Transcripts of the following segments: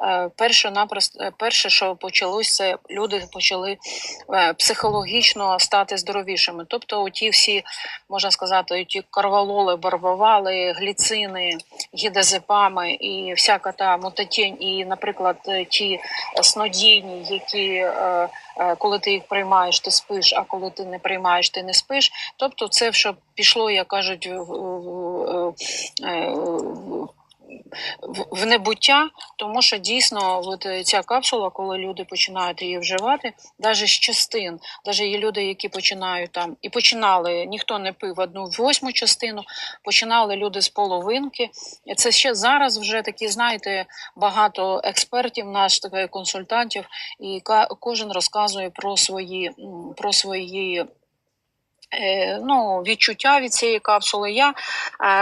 е, перше, напросто, е, перше, що почалось, це люди почали е, психологічно стати здоровішими. Тобто, ті всі, можна сказати, ті карвалоли, барбавали, гліцини, гідазепами і всяка та мутатінь, і, наприклад, ті снодійні, які коли ти їх приймаєш, ти спиш, а коли ти не приймаєш, ти не спиш. Тобто, це що пішло, як кажуть, в, в, небуття, тому що дійсно от е, ця капсула, коли люди починають її вживати, навіть з частин, навіть є люди, які починають там і починали, ніхто не пив одну восьму частину, починали люди з половинки. Це ще зараз вже такі, знаєте, багато експертів, наш консультантів, і кожен розказує про свої про свої. Е, Ну, відчуття від цієї капсули. Я е,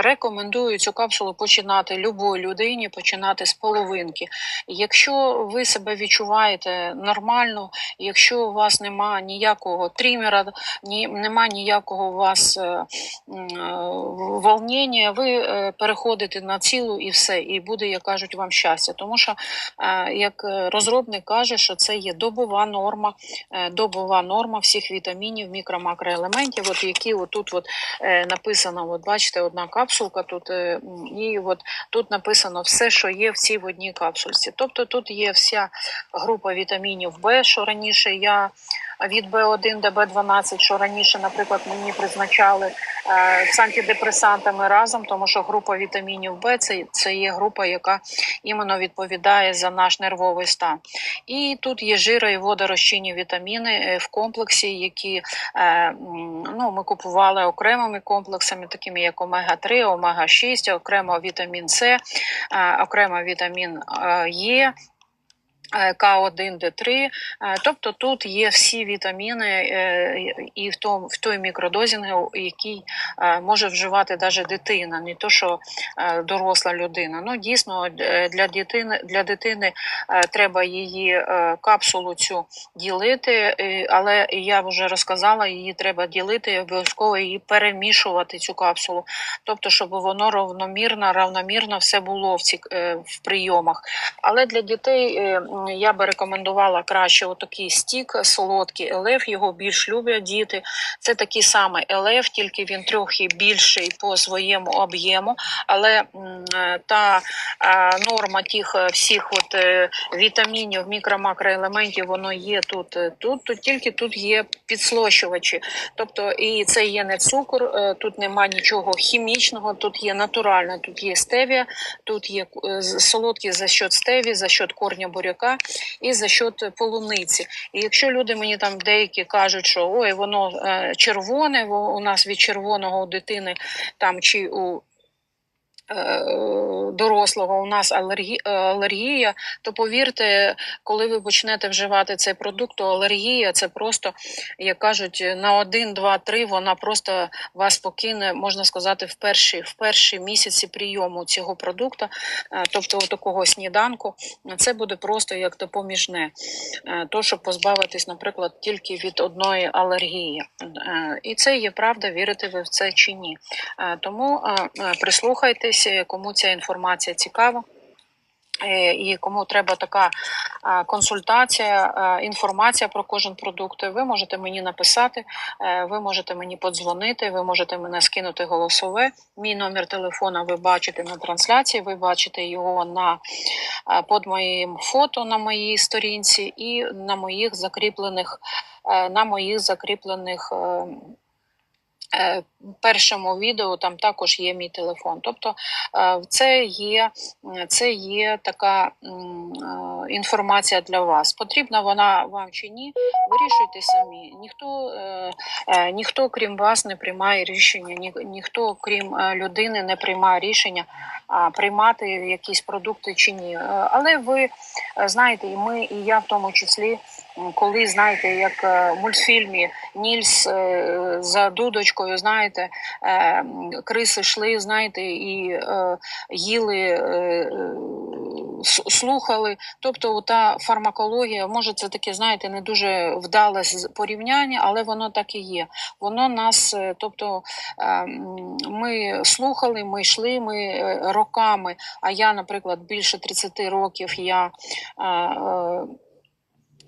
рекомендую цю капсулу починати любої людині, починати з половинки. Якщо ви себе відчуваєте нормально, якщо у вас немає ніякого трімера, ні, немає ніякого у вас е, волнення, ви переходите на цілу і все, і буде, як кажуть, вам щастя. Тому що, як розробник каже, що це є добова норма, добова норма всіх вітамінів, мікро-макроелементів, от які отут от, е, написано, от бачите, одна капсулка тут, е, і от тут написано все, що є в цій в одній капсульці. Тобто тут є вся група вітамінів Б, що раніше я від Б1 до Б12, що раніше, наприклад, мені призначали е, з антидепресантами разом, тому що група вітамінів Б це, це є група, яка іменно відповідає за наш нервовий стан. І тут є жиро і водорозчинні вітаміни е, в комплексі, які е, ну, ми купували окремими комплексами, такими як омега-3, омега-6, окремо вітамін С, е, окремо вітамін е, Е. е, К1, Д3, Е, тобто тут є всі вітаміни е, і в тому в той мікродозінг, який е, може вживати навіть дитина, не то що е, доросла людина. Ну дійсно е, для дитини для дитини е, треба її е, капсулу цю ділити, е, але я вже розказала, її треба ділити обов'язково її перемішувати цю капсулу, тобто, щоб воно равномірно, равномірно все було в ці е, в прийомах. Але для дітей е, я би рекомендувала краще отакий стік солодкий елеф, його більш люблять діти. Це такий самий елеф, тільки він трохи більший по своєму об'єму, але е, та е, норма тих е, всіх от е, вітамінів, мікро-макроелементів, воно є тут. е, Тут, тут тільки тут є підслощувачі. Тобто, і це є не цукор, е, тут нема нічого хімічного, тут є натуральне, тут є стевія, тут є е, солодкі за счет стеві, за счет корня буряка і за счет полуниці. І якщо люди мені там деякі кажуть, що ой, воно е, червоне, во- у нас від червоного у дитини там чи у дорослого у нас е, алергія, то повірте, коли ви почнете вживати цей продукт, то алергія це просто, як кажуть, на один, два, три вона просто вас покине, можна сказати, в перші, в перші місяці прийому цього продукту, е, тобто такого сніданку, це буде просто як допоміжне, Е, то щоб позбавитись, наприклад, тільки від одної алергії. Е, І це є правда, вірите ви в це чи ні. Е, Тому е, е, прислухайтесь, е, кому ця інформація цікава. е, І кому треба така е, консультація, е, інформація про кожен продукт, ви можете мені написати, ви можете мені подзвонити, ви можете мене скинути голосове. Мій номер телефона ви бачите на трансляції, ви бачите його на під моїм фото на моїй сторінці і на моїх закріплених на моїх закріплених. Е, е, першому відео там також є мій телефон. Тобто е, це є, це є така е, інформація для вас. Потрібна вона вам чи ні, вирішуйте самі. Ніхто, е, е, ніхто крім вас не приймає рішення, ні, ніхто крім е, людини не приймає рішення приймати якісь продукти чи ні. Е, Але ви е, знаєте, і ми, і я в тому числі. Коли знаєте, як е, в мультфільмі Нільс е, за дудочкою, знаєте, е, криси йшли, знаєте, і їли слухали. Тобто, та фармакологія, може, це таке, знаєте, не дуже вдале порівняння, але воно так і є. Воно нас, тобто, ми слухали, ми йшли, ми роками. А я, наприклад, більше 30 років я.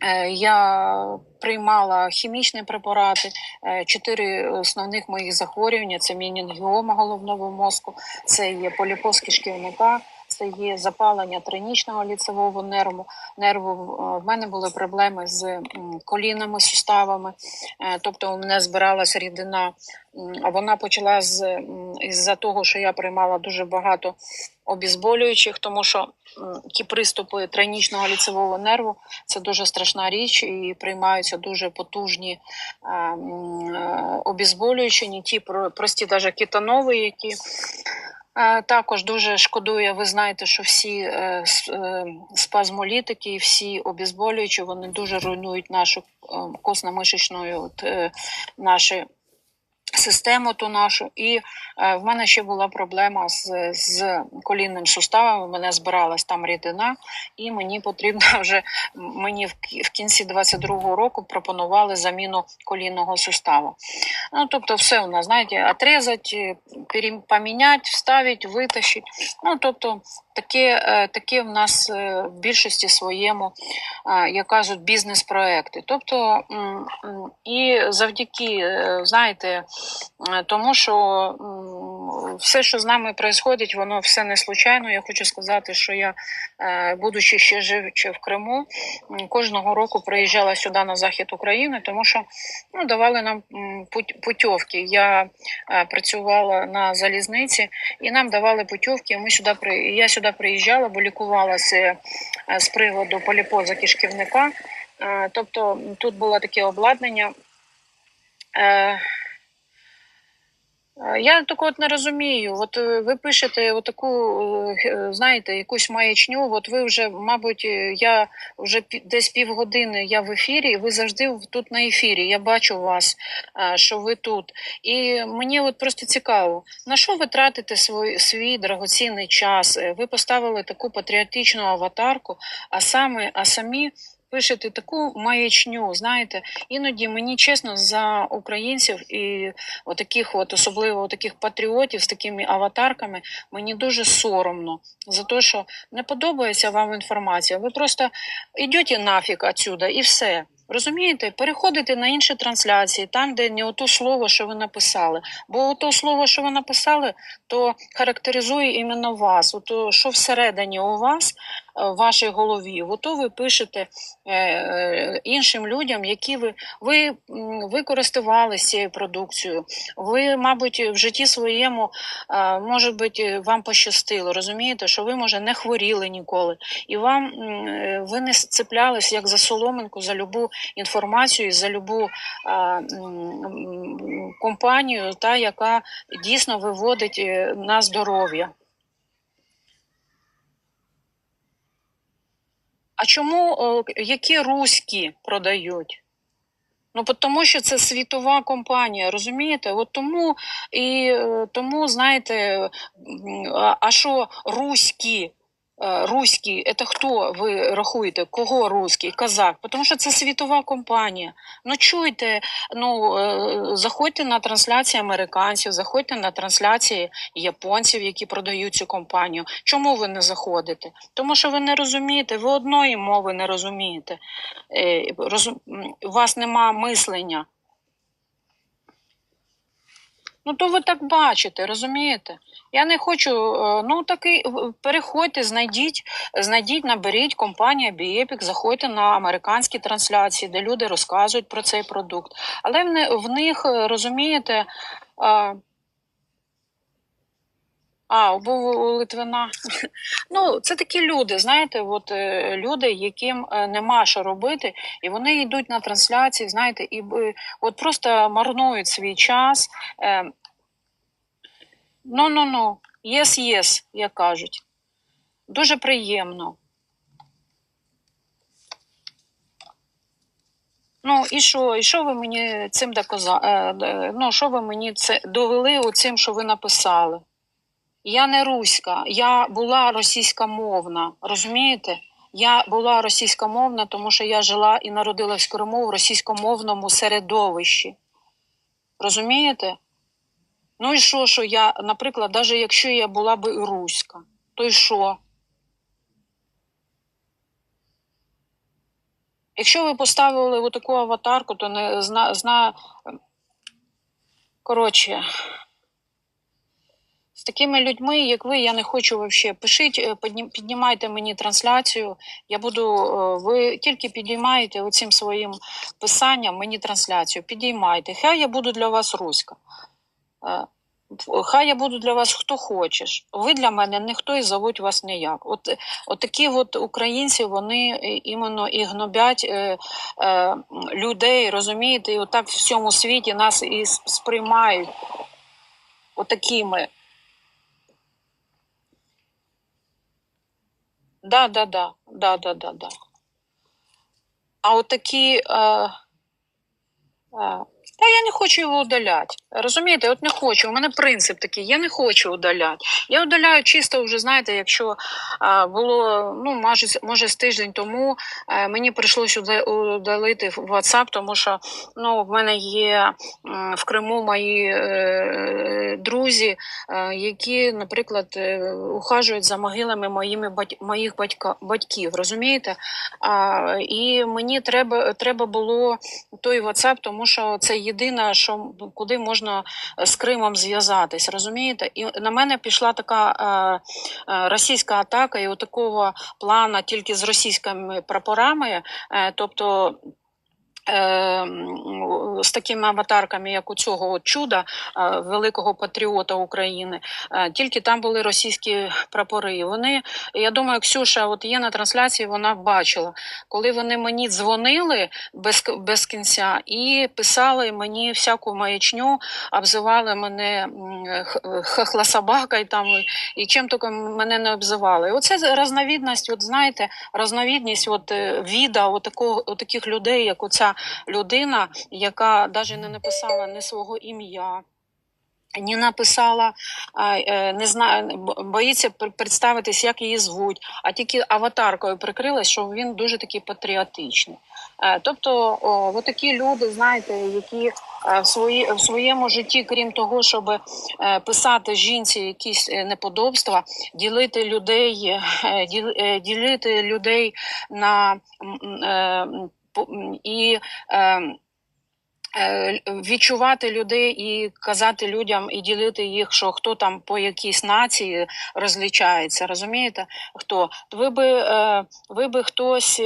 Е, Я приймала хімічні препарати, Е, чотири основних моїх захворювання: це мінінгіома головного мозку, це є поліпоз кишківника, це є запалення тринічного ліцевого нерву. нерву. Е, В мене були проблеми з м, колінними суставами, Е, тобто у мене збиралася рідина, вона почала з із-за того, що я приймала дуже багато обізболюючих, тому що ті приступи тринічного ліцевого нерву це дуже страшна річ, і приймаються дуже потужні е, м, обезболюючі, не ті про- прості, навіть кетанові, які також дуже шкодує. Ви знаєте, що всі е, е, спазмолітики, всі обізболюючі, вони дуже руйнують нашу е, косно-мишечну е, наші систему ту нашу. І е, в мене ще була проблема з, з колінним суставом. У мене збиралась там рідина, і мені потрібно вже мені в, в кінці 22-го року пропонували заміну колінного суставу. Ну, тобто, все у нас, знаєте, отрезати, пере- поміняти, вставити, витащити. Ну, тобто, таке, е, таке в нас е, в більшості своєму, е, як кажуть, бізнес-проекти. Тобто, і завдяки, знаєте, тому що все, що з нами відбувається, воно все не случайно. Я хочу сказати, що я, е, будучи ще живучи в Криму, кожного року приїжджала сюди на захід України, тому що ну, давали нам путівки. Я е, працювала на залізниці, і нам давали путівки. Ми сюди я сюди приїжджала, бо лікувалася е, з приводу поліпоза кишківника. Тобто тут було таке обладнання. Е, Я так от не розумію. От е, ви пишете отаку, е, знаєте, якусь маячню. От ви вже, мабуть, я вже десь півгодини я в ефірі, ви завжди тут на ефірі. Я бачу вас, що ви тут. І мені от просто цікаво, на що ви тратите свій, свій дорогоцінний час? Ви поставили таку патріотичну аватарку, а саме, а самі. Пишете таку маячню, знаєте, іноді мені чесно за українців і отаких, от особливо таких патріотів з такими аватарками, мені дуже соромно за те, що не подобається вам інформація. Ви просто йдете нафіг отсюда і все. Розумієте, переходите на інші трансляції, там, де не ото слово, що ви написали. Бо ото слово, що ви написали, то характеризує іменно вас. Ото, що всередині у вас, в вашій голові, ото ви пишете е, е, іншим людям, які ви, ви, ви користувалися цією продукцією. Ви, мабуть, в житті своєму, е, може бути, вам пощастило, розумієте, що ви, може, не хворіли ніколи, і вам е, ви не цеплялись як за соломинку за любу інформацію, за любу е, компанію, та, яка дійсно виводить е, на здоров'я. А чому е, які руські продають? Ну, тому що це світова компанія, розумієте? От тому і е, тому, знаєте, а- а що руські? Е, Руські, це хто ви рахуєте? Кого руський? Казак? Тому що це світова компанія. Ну чуйте, ну е, заходьте на трансляції американців, заходьте на трансляції японців, які продають цю компанію. Чому ви не заходите? Тому що ви не розумієте, ви одної мови не розумієте. Е. У вас нема мислення. Ну, то ви так бачите, розумієте? Я не хочу. е, Ну таки е, переходьте, знайдіть, знайдіть, наберіть компанія Біепік, заходьте на американські трансляції, де люди розказують про цей продукт. Але в, них, е, розумієте, а, а, був Литвина. Ну, це такі люди, знаєте, от е, люди, яким нема що робити, і вони йдуть на трансляції, знаєте, і от просто марнують свій час. Ну, ну, ну, єс, єс, як кажуть. Дуже приємно. Ну, і що, і що ви мені цим доказали? Е, е, ну, що ви мені це довели оцим, що ви написали? Я не руська, я була російськомовна. Розумієте? Я була російськомовна, тому що я жила і народилась в Криму в російськомовному середовищі. Розумієте? Ну і що, що я, наприклад, навіть якщо я була би руська, то й що? Якщо ви поставили отаку аватарку, то не зна, зна... Коротше, з такими людьми, як ви, я не хочу взагалі. Пишіть, е, піднімайте мені трансляцію. Я буду, е, ви тільки підіймаєте оцим своїм писанням мені трансляцію. Підіймайте. Хай я буду для вас руська. Е, Хай я буду для вас хто хочеш. Ви для мене ніхто і зовуть вас ніяк. От, от такі от українці, вони іменно і гнобять е, е, людей, розумієте, і отак в всьому світі нас і сприймають отакими. Да, да, да, да, да, да, да. А от. Е, е, та я не хочу його удаляти. Розумієте, от не хочу. У мене принцип такий, я не хочу удаляти. Я удаляю чисто вже, знаєте, якщо було, ну, може, може з тиждень тому е, мені прийшлося удалити WhatsApp, тому що ну, в мене є в Криму мої е, друзі, е, які, наприклад, ухажують за могилами моїми моїх батька, батьків, розумієте? І мені треба, треба було той WhatsApp, тому що це єдине, що куди можна з Кримом зв'язатись, розумієте? І на мене пішла така е, е, російська атака, і такого плана тільки з російськими прапорами, е, тобто. Е, м, З такими аватарками, як у цього чуда, е, великого патріота України, е, тільки там були російські прапори. Вони, я думаю, Ксюша, от є на трансляції, вона бачила, коли вони мені дзвонили без, без кінця і писали мені всяку маячню, обзивали мене хахла собака і там і- чим тільки мене не обзивали. Оце разновідність, от знаєте, разновідність от е, віда от такого, от таких людей, як оця людина, яка навіть не написала ні свого ім'я. Не написала, е, не знаю, боїться представитись, як її звуть, а тільки аватаркою прикрилась, що він дуже такий патріотичний. Е, Тобто, о, такі люди, знаєте, які е, в, свої, в своєму житті, крім того, щоб писати жінці якісь неподобства, ділити людей, діл- ділити людей на і. е, е, відчувати людей і казати людям і ділити їх, що хто там по якійсь нації розлічається, розумієте? Хто? Ви би, е, ви би хтось.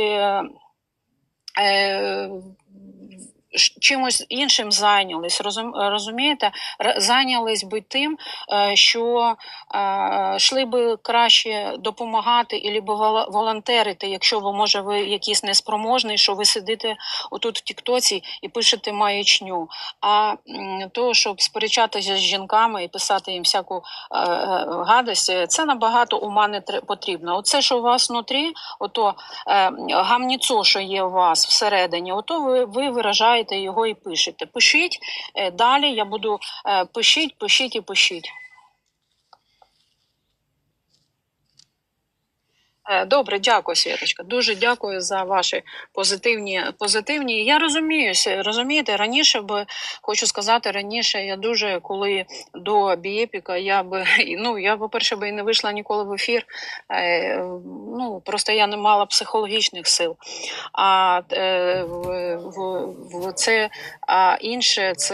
Чимось іншим зайнялись, розум, розумієте? Зайнялись би тим, е, що е, йшли би краще допомагати і волонтерити, якщо ви, може, ви якийсь неспроможний, що ви сидите отут в Тіктоці і пишете маячню. А то, щоб сперечатися з жінками і писати їм всяку е, гадость, це набагато ума не потрібно. Оце, що у вас внутрі, ото гамніцо, що є у вас всередині, ото ви, ви виражаєте його і пишете. Пишіть е, далі, я буду е, пишіть, пишіть і пишіть. Добре, дякую, Світочка. Дуже дякую за ваші позитивні позитивні. Я розуміюся, розумієте, раніше би хочу сказати, раніше я дуже коли до Бієпіка, я би ну я, по-перше, би і не вийшла ніколи в ефір. Е, ну просто я не мала психологічних сил. А е, в, в, в це а інше це.